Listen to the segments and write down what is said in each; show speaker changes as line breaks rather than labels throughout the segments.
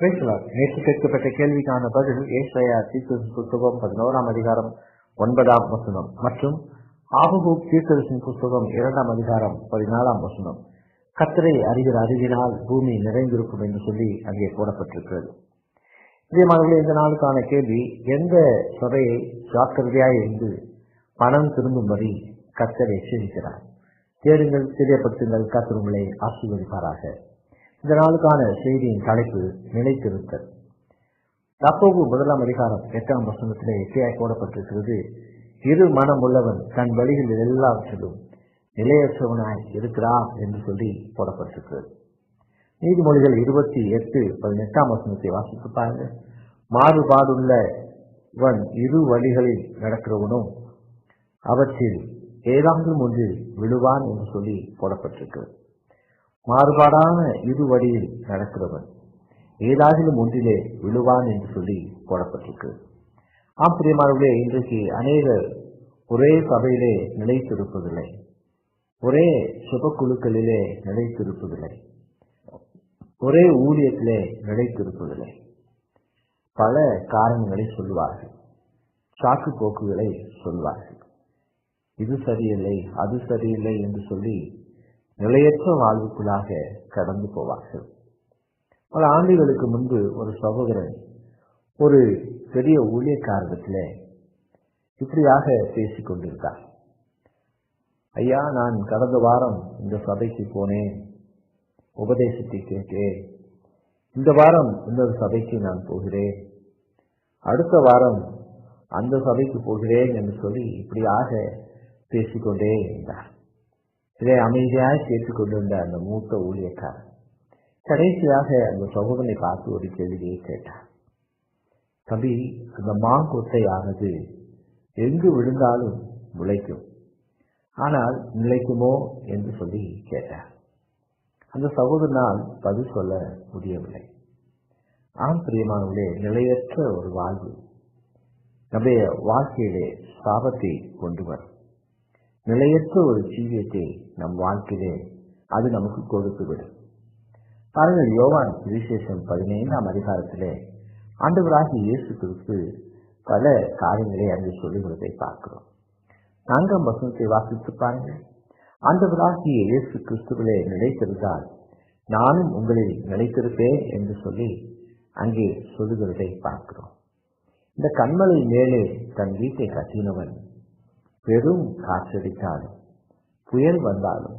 பேசலாம் நேற்று கேட்கப்பட்ட கேள்விக்கான பதில் ஏசாயா தீர்க்கதரிசி புத்தகம் பதினோராம் அதிகாரம் ஒன்பதாம் வசனம் மற்றும் ஆபகூப் தீர்க்கதரிசின் புத்தகம் இரண்டாம் அதிகாரம் பதினாலாம் வசனம். கத்தரை அறிகிற அறிவினால் பூமி நிறைந்திருக்கும் என்று சொல்லி அங்கே போடப்பட்டிருக்கிறது. இதே மாதிரி இந்த நாளுக்கான கேள்வி எந்த சபையை ஜாக்கிரதையாய் இருந்து பணம் திரும்பும்படி கத்தரை சேமிக்கிறார் தேடுங்கள் தெரியப்படுத்துங்கள் கத்தர் உங்களை ஆசீர்வதிப்பாராக. இந்த நாளுக்கான செய்தியின் தலைப்பு நிலைத்திருத்தல். தப்போகு முதலாம் அதிகாரம் எட்டாம் வசனத்திலே எட்டியாய் போடப்பட்டிருக்கிறது இரு மனம் உள்ளவன் தன் வழியில் எல்லாவற்றிலும் நிலையற்றவனாய் இருக்கிறான் என்று சொல்லி போடப்பட்டிருக்கிறது. நீதிமொழிகள் இருபத்தி எட்டு பதினெட்டாம் வசனத்தை வாசித்து பாருங்க மாறுபாடுள்ள இவன் இரு வழிகளில் நடக்கிறவனும் அவற்றில் ஏதாவது ஒன்றில் விழுவான் என்று சொல்லி போடப்பட்டிருக்கிறது. மாறுபாடான இரு வழியில் நடக்கிறவன் ஏதாகிலும் ஒன்றிலே விழுவான் என்று சொல்லி போடப்பட்டிருக்கு. ஆம்பிரியமானவர்களே இன்றைக்கு அநேகர் ஒரே சபையிலே நிலைத்திருப்பதில்லை. ஒரே சுபக்குழுக்களிலே நிலைத்திருப்பதில்லை. ஒரே ஊழியத்திலே நிலைத்திருப்பதில்லை. பல காரணங்களை சொல்வார்கள். சாக்கு போக்குகளை சொல்வார்கள். இது சரியில்லை அது சரியில்லை என்று சொல்லி நிலையற்ற வாழ்வுக்குள்ளாக கடந்து போவார்கள். பல ஆண்டுகளுக்கு முன்பு ஒரு சகோதரன் ஒரு பெரிய ஊழியக்காரத்தில் இப்படியாக பேசிக் கொண்டிருந்தார். ஐயா நான் கடந்த வாரம் இந்த சபைக்கு போனேன். உபதேசத்தை கேட்டேன். இந்த வாரம் இன்னொரு சபைக்கு நான் போகிறேன். அடுத்த வாரம் அந்த சபைக்கு போகிறேன் என்று சொல்லி இப்படியாக பேசிக்கொண்டே இருந்தார். இதை அமைதியாக கேட்டுக்கொண்டிருந்த அந்த மூத்த ஊழியக்காரர் கடைசியாக அந்த சகோதரனை பார்த்து ஒரு கேள்வியை கேட்டார் தம்பி அந்த மாங்கொட்டையானது எங்கு விழுந்தாலும் முளைக்கும். ஆனால் நிலைக்குமோ என்று சொல்லி கேட்டார் அந்த சகோதரனால் பதில் சொல்ல முடியவில்லை. ஆம் பிரியமானவர்களே நிலையற்ற ஒரு வாழ்வு. நம்முடைய வாழ்க்கையிலே சாபத்தை கொண்டு வரும். நிலையற்ற ஒரு ஜீவியத்தை நம் வாழ்க்கையிலே அது நமக்கு கொடுத்துவிடும் பாருங்கள் யோவான் விசேஷம் பதினைந்தாம் அதிகாரத்திலே ஆண்டவராகி இயேசு கிறிஸ்து பல காரியங்களை அங்கு சொல்லுகிறதை பார்க்கிறோம். நான்காம் வசனத்தை வாசித்து பாருங்கள். ஆண்டவராகிய இயேசு கிறிஸ்துவிலே நிலைத்திருந்தால் நானும் உங்களில் நிலைத்திருப்பேன் என்று சொல்லி அங்கே சொல்லுகிறதை பார்க்கிறோம். இந்த கண்மலை மேலே தன் வீட்டை கட்டினவன் பெரும் காற்றடித்தாலும் புயல் வந்தாலும்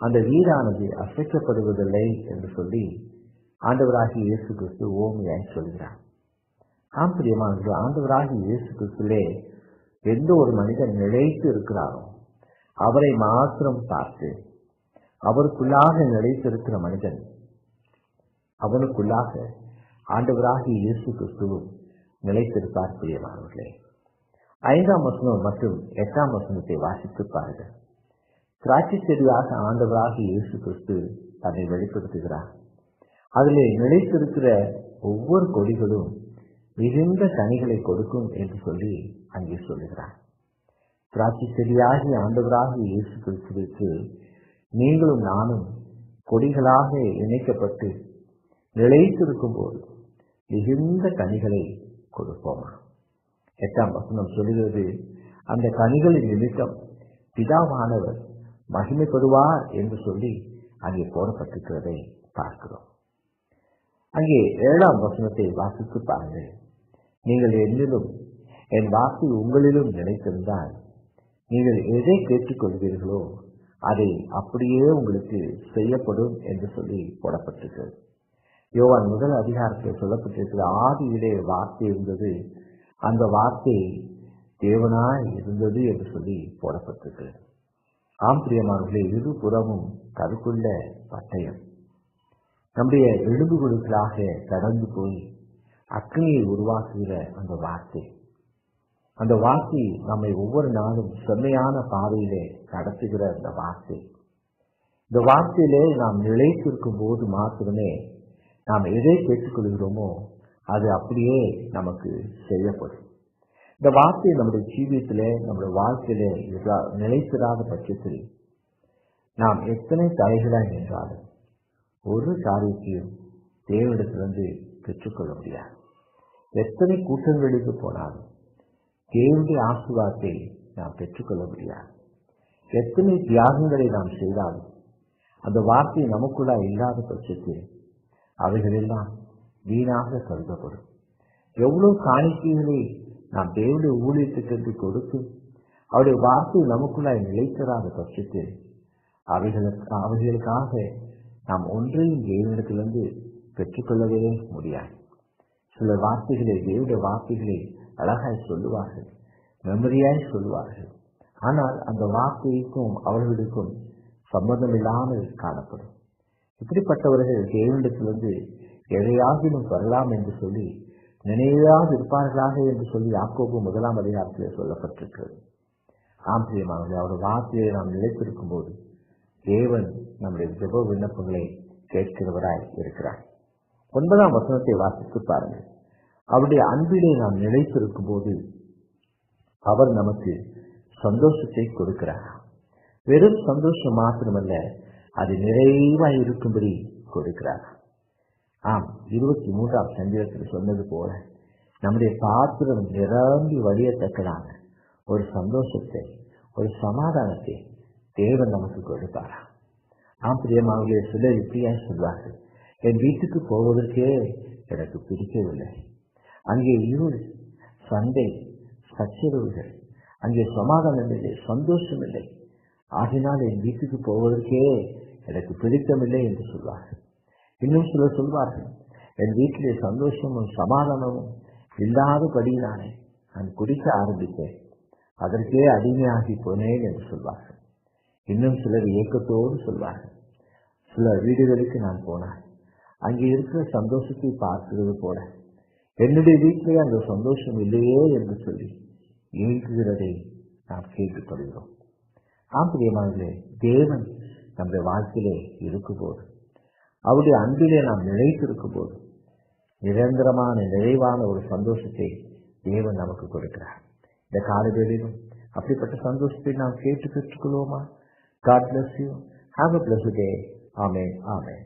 அந்த வீடானது அசைக்கப்படுவதில்லை என்று சொல்லி ஆண்டவராகி இயேசு கிறிஸ்து ஓமையாய் சொல்கிறார். ஆம் பிரியமானது ஆண்டவராகி இயேசு கிறிஸ்துலே எந்த ஒரு மனிதன் நிலைத்து இருக்கிறாரோ அவரை மாத்திரம் பார்த்து அவருக்குள்ளாக நிலைத்திருக்கிற மனிதன் அவனுக்குள்ளாக ஆண்டவராகி இயேசு கிறிஸ்துவும் நிலைத்திருப்பார் பிரியமானவர்களே. ஐந்தாம் வசனம் மற்றும் எட்டாம் வசனத்தை வாசித்து பாருங்கள் திராட்சை செடியாக ஆண்டவராக இயேசு கிறிஸ்து தன்னை வெளிப்படுத்துகிறார். அதிலே நிலைத்திருக்கிற ஒவ்வொரு கொடிகளும் மிகுந்த கனிகளை கொடுக்கும் என்று சொல்லி அங்கே சொல்லுகிறார். திராட்சை செடியாகி ஆண்டவராக இயேசு கிறிஸ்துவிற்கு நீங்களும் நானும் கொடிகளாக இணைக்கப்பட்டு நிலைத்திருக்கும் போது மிகுந்த கனிகளை கொடுப்போமா? எட்டாம் வசனம் சொல்லுகிறது. அந்த கனிகளின் நிமித்தம் பிதாவானவர் மகிமைப்படுவார் என்று சொல்லி அங்கே போடப்பட்டிருக்கிறதை பார்க்கிறோம். அங்கே ஏழாம் வசனத்தை வாசித்து பாருங்கள். நீங்கள் என்னிலும் என் வாக்கு உங்களிலும் நினைத்திருந்தால் நீங்கள் எதை கேட்டுக்கொள்வீர்களோ அதை அப்படியே உங்களுக்கு செய்யப்படும் என்று சொல்லி போடப்பட்டிருக்கிறது. யோவான் முதல் அதிகாரத்தில் சொல்லப்பட்டிருக்கிற ஆதியிலே வார்த்தை இருந்தது அந்த வார்த்தை தேவனாய் இருந்தது என்று சொல்லி போடப்பட்டிருக்கிறது ஆம் பிரியமானவர்களே இரு புறமும் கருக்குள்ள பட்டயம். நம்முடைய எழுதுகொடுகளாக கடந்து போய் அக்னியை உருவாக்குகிற அந்த வார்த்தை. அந்த வார்த்தை நம்மை ஒவ்வொரு நாளும் செம்மையான பாதையிலே நடத்துகிற அந்த வார்த்தை. இந்த வார்த்தையிலே நாம் நிலைத்திருக்கும் போது மாத்திரமே நாம் எதை கேட்டுக்கொள்கிறோமோ அது அப்படியே நமக்கு செய்யப்படும். இந்த வார்த்தை நம்முடைய ஜீவியத்திலே நம்முடைய வாழ்க்கையில நிலைத்திராத பட்சத்தில் நாம் எத்தனை தலைகளாய் நின்றாலும் ஒரு காரியத்தையும் தேவனிடத்திலிருந்து பெற்றுக்கொள்ள முடியாது. எத்தனை கூட்டங்களுக்கு போனாலும் தேவனுடைய ஆசீர்வாதத்தை நாம் பெற்றுக்கொள்ள முடியாது. எத்தனை தியாகங்களை நாம் செய்தாலும் அந்த வார்த்தை நமக்குள்ளா இல்லாத பட்சத்தில் அவைகளெல்லாம் வீணாக கருதப்படும். எவ்வளவு காணிக்கைகளை நாம் தேவனுடைய ஊழியத்துக்கென்று கொடுத்து அவருடைய வார்த்தை நமக்குள்ளாய் நிலைத்தராத பட்சத்தில் அவைகளுக்கு அவைகளுக்காக நாம் ஒன்றையும் தேவனிடத்திலிருந்து பெற்றுக்கொள்ளவே முடியாது. சில வார்த்தைகளை தேவனுடைய வார்த்தைகளை அழகாய் சொல்லுவார்கள் மெமரியாய் சொல்லுவார்கள். ஆனால் அந்த வார்த்தைக்கும் அவர்களுக்கும் சம்பந்தம் இல்லாமல் காணப்படும். இப்படிப்பட்டவர்கள் தேவனிடத்திலிருந்து எதையாகிலும் பெறலாம் என்று சொல்லி நினைவாக இருப்பார்களாக என்று சொல்லி யாக்கோபு முதலாம் அதிகாரத்திலே சொல்லப்பட்டிருக்கிறது. ஆம் பிரியமானவர்களே அவருடைய வார்த்தையை நாம் நிலைத்திருக்கும் போது தேவன் நம்முடைய ஜெப விண்ணப்பங்களை கேட்கிறவராய் இருக்கிறார். ஒன்பதாம் வசனத்தை வாசித்து பாருங்கள். அவருடைய அன்பிலே நாம் நிலைத்திருக்கும் போது அவர் நமக்கு சந்தோஷத்தை கொடுக்கிறார். வெறும் சந்தோஷம் மாத்திரமல்ல அது நிறைவாய் இருக்கும்படி கொடுக்கிறார். ஆம் இருபத்தி மூன்றாம் சந்திரத்தில் சொன்னது போல நம்முடைய பாத்திரம் நிரம்பி வழியத்தக்கதான ஒரு சந்தோஷத்தை ஒரு சமாதானத்தை தேவன் நமக்கு கொடுப்பாரா? ஆம் பிரியமாகவே சிலர் இப்படியாய் சொல்வார்கள் என் வீட்டுக்கு போவதற்கே எனக்கு பிடிக்கவில்லை. அங்கே இருள் சண்டை சச்சரவுகள் அங்கே சமாதானம் இல்லை சந்தோஷம் இல்லை ஆகினால் என் வீட்டுக்கு போவதற்கே எனக்கு பிடித்தமில்லை என்று சொல்வார்கள். இன்னும் சிலர் சொல்வார்கள் என் வீட்டிலே சந்தோஷமும் சமாதானமும் இல்லாதபடியினானே நான் குடிக்க ஆரம்பித்தேன். அதற்கே அடிமையாகி போனேன் என்று சொல்வார்கள். இன்னும் சிலர் இயக்கத்தோடு சொல்வார்கள் சில வீடுகளுக்கு நான் போனேன் அங்கே இருக்கிற சந்தோஷத்தை பார்க்கிறது போல. என்னுடைய வீட்டிலே அந்த சந்தோஷம் இல்லையே என்று சொல்லி இயங்குகிறதை நாம் கேட்டுக்கொள்கிறோம். ஆம் பிரியமானே தேவன் நம்முடைய வாழ்க்கையிலே இருக்கும்போது அவருடைய அன்பிலே நாம் நிலைத்திருக்கும் போது நிரந்தரமான நிறைவான ஒரு சந்தோஷத்தை தேவன் நமக்கு கொடுக்கிறார். இந்த காலவேளிலும் அப்படிப்பட்ட சந்தோஷத்தை நாம் கேட்டு பெற்றுக்கொள்வோமா? God bless you have a blessed day ஆமே ஆமே